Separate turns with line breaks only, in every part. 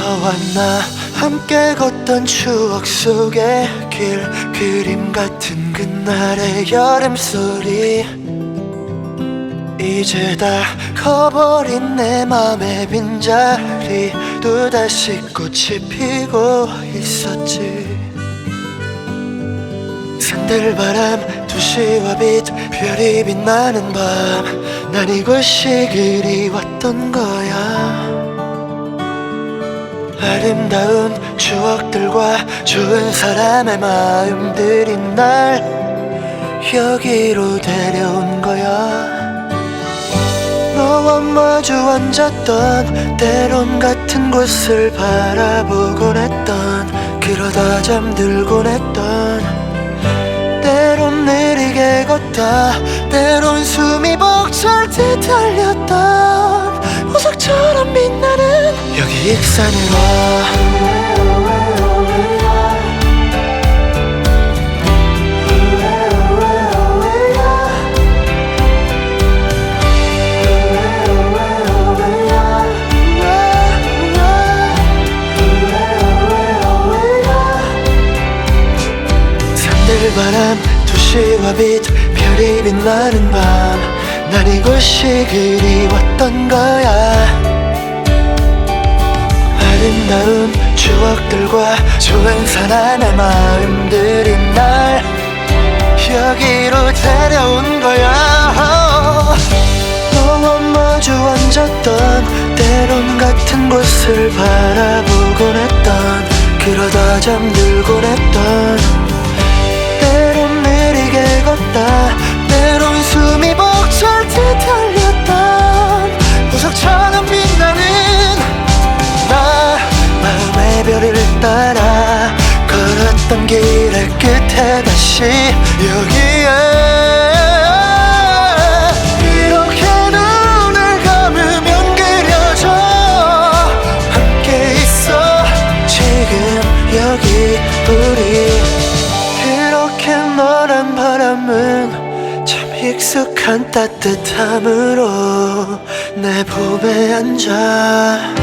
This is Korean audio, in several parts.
너와 나 함께 걷던 추억 속의 길 그림 같은 그날의 여름 소리. 이제 다 커버린 내 맘의 빈자리. 또다시 꽃이 피고 있었지. 산들바람 도시와 빛 별이 빛나는 밤. 난 이곳이 그리웠던 거야 아름다운 추억들과 좋은 사람의 마음들이 날 여기로 데려온 거야. 너와 마주 앉았던 때론 같은 곳을 바라보곤 했던 그러다 잠들곤 했던. 때론 느리게 걷다 때론 숨이 벅찰 듯 달렸던 익산으로 산들바람 도시와 빛 별이 빛나는 밤. 난 이곳이 그리웠던 거야 아름다운 추억들과 좋은 사람의 마음들이 날 여기로 데려온 거야. 너와 마주 앉았던 때론 같은 곳을 바라보곤 했던 그러다 잠들곤 했던 따라 걸었던 길의 끝에 다시 여기에. 이렇게 여기 우리. 그렇게 너란 바람은 참 익숙한 따뜻함으로 내 봄에 앉아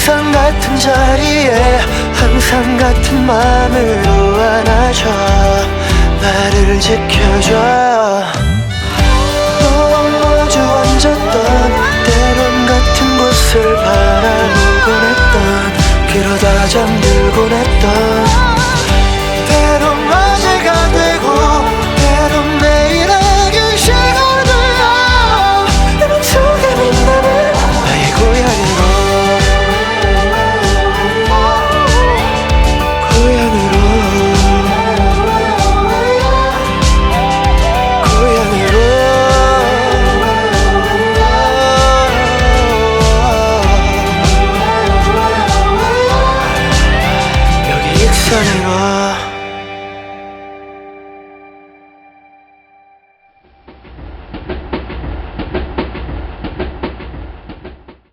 항상 같은 자리에 항상 같은 마음으로 안아줘. 나를 지켜줘